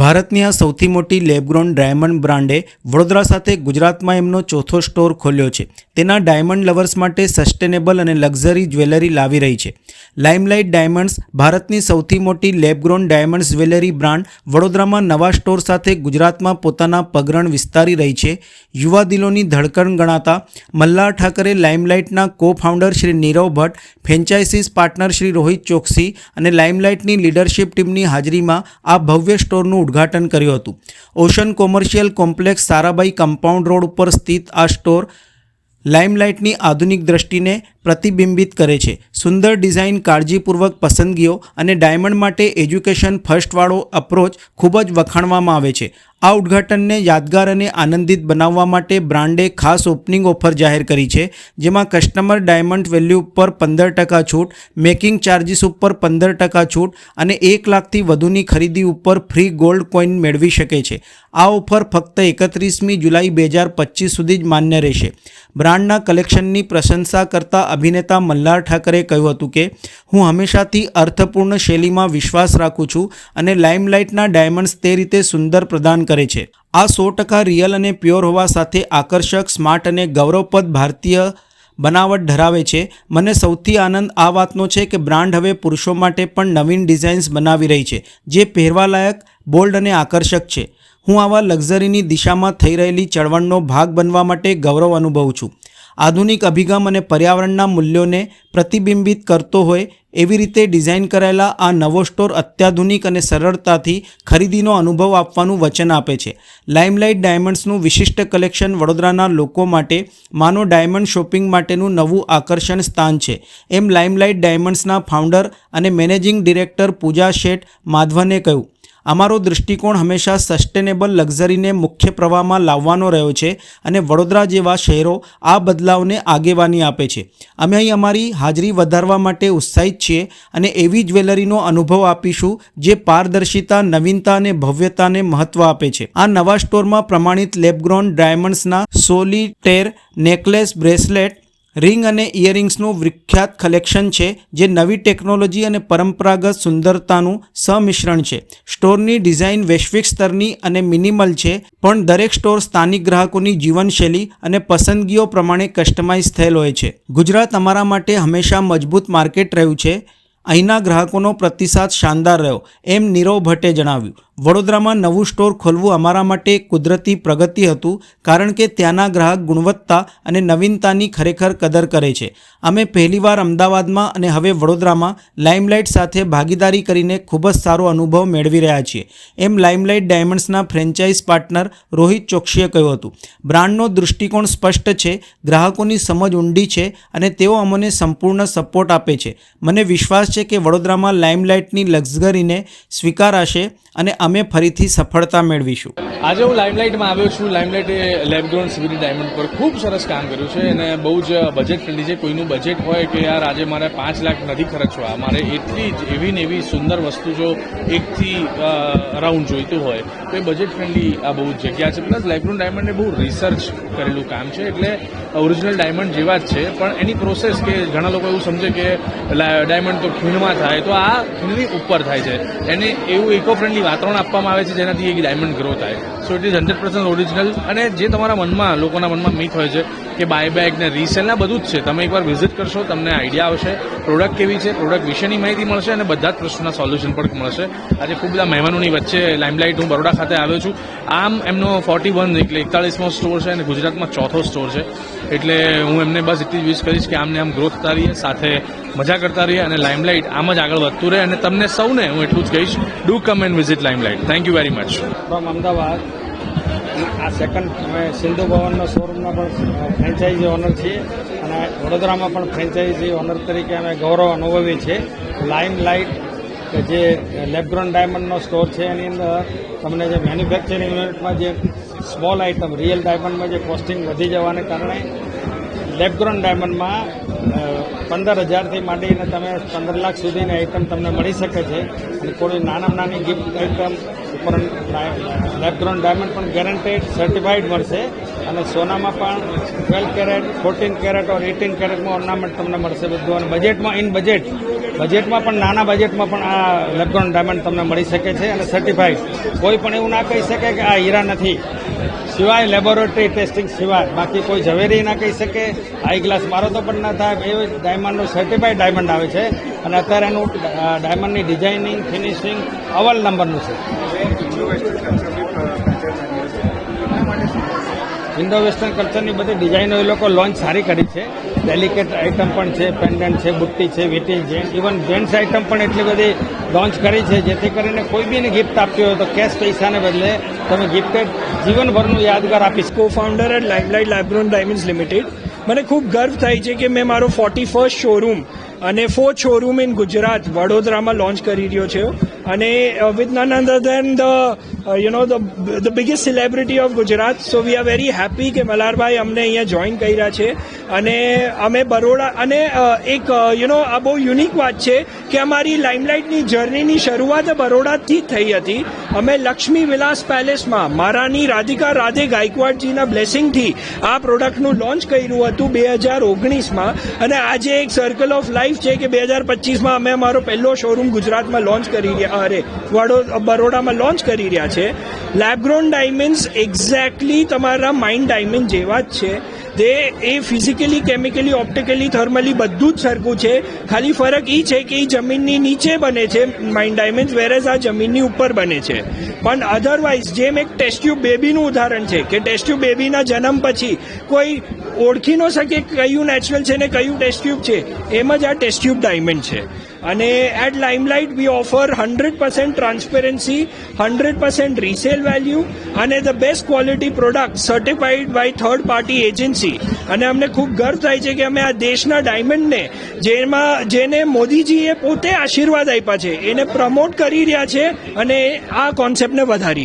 ભારતની આ સૌથી મોટી લેબગ્રોન ડાયમંડ બ્રાન્ડે વડોદરા સાથે ગુજરાતમાં એમનો ચોથો સ્ટોર ખોલ્યો છે. તેના ડાયમંડ લવર્સ માટે સસ્ટેનેબલ અને લક્ઝરી જ્વેલરી લાવી રહી છે. લાઇમલાઇટ ડાયમંડ્સ ભારતની સૌથી મોટી લેબગ્રોન ડાયમંડ્સ જ્વેલરી બ્રાન્ડ વડોદરામાં નવા સ્ટોર સાથે ગુજરાતમાં પોતાના પગરણ વિસ્તારી રહી છે. યુવા દિલોની ધડકણ ગણાતા Malhar Thackeray લાઇમલાઇટના co founder Shri Nirav Bhatt franchises partner Shri Rohit Choksi અને લાઇમલાઇટની લીડરશિપ ટીમની હાજરીમાં આ ભવ્ય સ્ટોરનું ઉદ્ઘાટન કર્યું હતું. Ocean commercial complex Sarabhai compound road ઉપર સ્થિત આ સ્ટોર લાઇમલાઇટની આધુનિક દ્રષ્ટિને પ્રતિબિંબિત કરે છે. સુંદર ડિઝાઇન, કાળજીપૂર્વક પસંદગીઓ અને ડાયમંડ માટે એજ્યુકેશન ફર્સ્ટવાળો અપ્રોચ ખૂબ જ વખાણવામાં આવે છે. આ ઉદ્ઘાટનને યાદગાર અને આનંદિત બનાવવા માટે બ્રાન્ડે ખાસ ઓપનિંગ ઓફર જાહેર કરી છે, જેમાં કસ્ટમર ડાયમંડ વેલ્યુ ઉપર પંદર ટકા છૂટ, મેકિંગ ચાર્જિસ ઉપર પંદર ટકા છૂટ અને એક લાખથી વધુની ખરીદી ઉપર ફ્રી ગોલ્ડ કોઈન મેળવી શકે છે. આ ઓફર ફક્ત એકત્રીસમી જુલાઈ બે હજાર પચીસ સુધી જ માન્ય રહેશે. બ્રાન્ડના કલેક્શનની પ્રશંસા કરતા અભિનેતા મલ્હાર ઠાકરે કહ્યું હતું કે, હું હંમેશાથી અર્થપૂર્ણ શૈલીમાં વિશ્વાસ રાખું છું અને લાઇમલાઇટના ડાયમંડ્સ તે રીતે સુંદર પ્રદાન કરે છે. આ સો ટકા રિયલ અને પ્યોર હોવા સાથે આકર્ષક, સ્માર્ટ અને ગૌરવપદ ભારતીય બનાવટ ધરાવે છે. મને સૌથી આનંદ આ વાતનો છે કે બ્રાન્ડ હવે પુરુષો માટે પણ નવીન ડિઝાઇન્સ બનાવી રહી છે, જે પહેરવાલાયક, બોલ્ડ અને આકર્ષક છે. હું આવા લક્ઝરીની દિશામાં થઈ રહેલી ચળવળનો ભાગ બનવા માટે ગૌરવ અનુભવું છું. આધુનિક અભિગમ અને પર્યાવરણના મૂલ્યોને પ્રતિબિંબિત કરતો હોય એવી રીતે ડિઝાઇન કરાયેલા આ નવો સ્ટોર અત્યાધુનિક અને સરળતાથી ખરીદીનો અનુભવ આપવાનું વચન આપે છે. લાઇમલાઇટ ડાયમંડ્સનું વિશિષ્ટ કલેક્શન વડોદરાના લોકો માટે, માનો ડાયમંડ શોપિંગ માટેનું નવું આકર્ષણ સ્થાન છે. એમ લાઇમલાઇટ ડાયમંડ્સના ફાઉન્ડર અને મેનેજિંગ ડિરેક્ટર પૂજા શેઠ માધવને કહ્યું. અમારો દૃષ્ટિકોણ હંમેશા સસ્ટેનેબલ લક્ઝરીને મુખ્ય પ્રવાહમાં લાવવાનો રહ્યો છે અને વડોદરા જેવા શહેરો આ બદલાવને આગેવાની આપે છે. અમે અહીં અમારી હાજરી વધારવા માટે ઉત્સાહિત છીએ અને એવી જ્વેલરીનો અનુભવ આપીશું જે પારદર્શિતા, નવીનતા અને ભવ્યતાને મહત્વ આપે છે. આ નવા સ્ટોરમાં પ્રમાણિત લેબગ્રોન ડાયમંડ્સના સોલિટેર નેકલેસ બ્રેસલેટ રિંગ અને ઇયરિંગ્સનું વિખ્યાત કલેક્શન છે, જે નવી ટેકનોલોજી અને પરંપરાગત સુંદરતાનું સમિશ્રણ છે. સ્ટોરની ડિઝાઇન વૈશ્વિક સ્તરની અને મિનિમલ છે, પણ દરેક સ્ટોર સ્થાનિક ગ્રાહકોની જીવનશૈલી અને પસંદગીઓ પ્રમાણે કસ્ટમાઇઝ થયેલ હોય છે. ગુજરાત અમારા માટે હંમેશા મજબૂત માર્કેટ રહ્યું છે. અહીંના ગ્રાહકોનો પ્રતિસાદ શાનદાર રહ્યો, એમ નીરવ ભટ્ટે જણાવ્યું. વડોદરામાં નવું સ્ટોર ખોલવું અમારા માટે કુદરતી પ્રગતિ હતું, કારણ કે ત્યાંના ગ્રાહક ગુણવત્તા અને નવીનતાની ખરેખર કદર કરે છે. અમે પહેલીવાર અમદાવાદમાં અને હવે વડોદરામાં લાઇમલાઇટ સાથે ભાગીદારી કરીને ખૂબ જ સારો અનુભવ મેળવી રહ્યા છીએ. એમ લાઇમલાઇટ ડાયમંડ્સના ફ્રેન્ચાઇઝ પાર્ટનર રોહિત ચોકસીએ કહ્યું હતું. બ્રાન્ડનો દૃષ્ટિકોણ સ્પષ્ટ છે, ગ્રાહકોની સમજ ઊંડી છે અને તેઓ અમને સંપૂર્ણ સપોર્ટ આપે છે. મને વિશ્વાસ છે કે વડોદરામાં લાઇમલાઇટની લક્ઝરીને સ્વીકારાશે અને અમે ફરીથી સફળતા મેળવીશું. આજે હું લાઇમલાઇટમાં આવ્યો છું. લાઇમલાઇટે લેબગ્રોન સિવિલ ડાયમંડ પર ખૂબ સરસ કામ કર્યું છે અને બહુ જ બજેટ ફ્રેન્ડલી છે. કોઈનું બજેટ હોય કે યાર આજે મારે પાંચ લાખ નથી ખર્ચવા, મારે એટલી જ એવી ને એવી સુંદર વસ્તુ જો એકથી રાઉન્ડ જોઈતું હોય, તો એ બજેટ ફ્રેન્ડલી આ બહુ જ જગ્યા છે. પ્લસ લેબગ્રોન ડાયમંડે બહુ રિસર્ચ કરેલું કામ છે. એટલે ઓરિજિનલ ડાયમંડ જેવા જ છે. પણ એની પ્રોસેસ કે ઘણા લોકો એવું સમજે કે ડાયમંડ તો ખીણમાં થાય, તો આ ખીણની ઉપર થાય છે. એને એવું ઇકો ફ્રેન્ડલી વાતાવરણ આપવામાં આવે છે, જેનાથી એક ડાયમંડ ગ્રો થાય. So it is hundred percent original અને જે તમારા મનમાં, લોકોના મનમાં મિથ હોય છે કે બાય બેગ ને રીસેલના બધું જ છે. તમે એકવાર વિઝિટ કરશો, તમને આઈડિયા આવશે. પ્રોડક્ટ કેવી છે? પ્રોડક્ટ વિશેની માહિતી મળશે અને બધા જ પ્રશ્નોના સોલ્યુશન પણ મળશે. આજે ખૂબ બધા મહેમાનોની વચ્ચે લાઇમલાઇટ હું બરોડા ખાતે આવ્યો છું. આમ એમનો ફોર્ટી વન એટલે એકતાળીસમો સ્ટોર છે અને ગુજરાતમાં ચોથો સ્ટોર છે. એટલે હું એમને બસ એટલી જ વિશ કરીશ કે આમને આમ ગ્રોથ થતા રહીએ, સાથે મજા કરતા રહીએ અને લાઇમલાઇટ આમ જ આગળ વધતું રહે. અને તમને સૌને હું એટલું જ કહીશ do come and visit Limelight thank you very much from Ahmedabad આ સેકન્ડ અમે સિંધુ ભવનના શોરૂમના પણ ફ્રેન્ચાઇઝી ઓનર છીએ અને વડોદરામાં પણ ફ્રેન્ચાઇઝી ઓનર તરીકે અમે ગૌરવ અનુભવીએ છીએ. લાઇમ લાઇટ કે જે લેબગ્રોન ડાયમંડનો સ્ટોર છે, એની અંદર તમને જે મેન્યુફેક્ચરિંગ યુનિટમાં જે સ્મોલ આઇટમ રિયલ ડાયમંડમાં જે કોસ્ટિંગ વધી જવાને કારણે લેબગ્રોન ડાયમંડમાં પંદર હજારથી માંડીને તમે પંદર લાખ સુધીની આઇટમ તમને મળી શકે છે. અને કોઈ નાનામાં નાની ગિફ્ટ આઇટમ ઉપર લેબગ્રોન ડાયમંડ પણ ગેરંટેડ સર્ટિફાઈડ મળશે. અને સોનામાં પણ twelve carat fourteen carat or eighteen કેરેટમાં ornament તમને મળશે બધું. અને બજેટમાં ઇન બજેટ બજેટમાં પણ, નાના બજેટમાં પણ આ લેબગ્રોન ડાયમંડ તમને મળી શકે છે અને સર્ટિફાઈડ કોઈ પણ એવું ના કહી શકે કે આ હીરા નથી. સિવાય લેબોરેટરી ટેસ્ટિંગ સિવાય. બાકી કોઈ ઝવેરી ના કહી શકે. આઈ ગ્લાસ મારો તો પણ ના થાય. એ ડાયમંડનું સર્ટિફાઈડ ડાયમંડ આવે છે. અને અત્યારે એનું ડાયમંડની ડિઝાઇનિંગ ફિનિશિંગ અવલ નંબરનું છે. ઇન્ડો વેસ્ટર્ન કલ્ચરની બધી ડિઝાઇનો એ લોકો લોન્ચ સારી કરી છે. ડેલિકેટ આઇટમ પણ છે, પેન્ડન્ટ છે, બુટ્ટી છે વિટી જેન્ટ ઇવન જેન્ટ્સ આઇટમ પણ એટલી બધી લોન્ચ કરી છે, જેથી કરીને કોઈ બીને ગિફ્ટ આપતી હોય તો કેશ પૈસાને બદલે તમે ગિફ્ટેડ જીવનભરનું યાદગાર આપી co founder at Limelight lab grown diamonds limited મને ખૂબ ગર્વ થાય છે કે મેં મારો ફોર્ટી ફર્સ્ટ શોરૂમ અને ફોર્થ શોરૂમ ઇન ગુજરાત વડોદરામાં લોન્ચ કરી રહ્યો છે. અને with none other than the you know the the biggest celebrity of Gujarat. So we are very happy કે મલારભાઈ અમને અહીંયા જોઈન કર્યા છે. અને અમે બરોડા, અને એક યુ નો આ બહુ યુનિક વાત છે કે અમારી લાઇમલાઇટની જર્નીની શરૂઆત બરોડાથી જ થઈ હતી. અમે લક્ષ્મી વિલાસ પેલેસમાં મારાની રાધિકા રાધે ગાયકવાડજીના બ્લેસિંગથી આ પ્રોડક્ટનું લોન્ચ કર્યું હતું બે હજાર ઓગણીસમાં. અને આજે એક સર્કલ ઓફ લાઈફ છે કે બે હજાર પચીસમાં અમે અમારો પહેલો શોરૂમ ગુજરાતમાં લોન્ચ કરી રહ્યા અરે, વડો બરોડામાં લોન્ચ કરી રહ્યા છે. લેબગ્રોન ડાયમંડ્સ એક્ઝેક્ટલી તમારા માઇન્ડ ડાયમંડ જેવા જ છે. તે એ ફિઝિકલી કેમિકલી ઓપ્ટિકલી થર્મલી બધું જ સરખું છે. ખાલી ફરક એ છે કે એ જમીનની નીચે બને છે માઇન્ડ ડાયમંડ વેરેઝ આ જમીનની ઉપર બને છે. પણ અધરવાઇઝ જેમ એક ટેસ્ટ્યુબ બેબીનું ઉદાહરણ છે, કે ટેસ્ટ્યુબ બેબીના જન્મ પછી કોઈ ઓળખી ન શકે કયું નેચરલ છે ને કયું ટેસ્ટ્યુબ છે, એમ જ આ ટેસ્ટ્યુબ ડાયમંડ છે. અને at Limelight we offer hundred percent transparency hundred percent resale value અને the best quality product certified by third party agency અને અમને ખૂબ ગર્વ થાય છે કે અમે આ દેશના ડાયમંડને, જેમાં, જેને મોદીજીએ પોતે આશીર્વાદ આપ્યા છે, એને પ્રમોટ કરી રહ્યા છે અને આ કોન્સેપ્ટને વધારી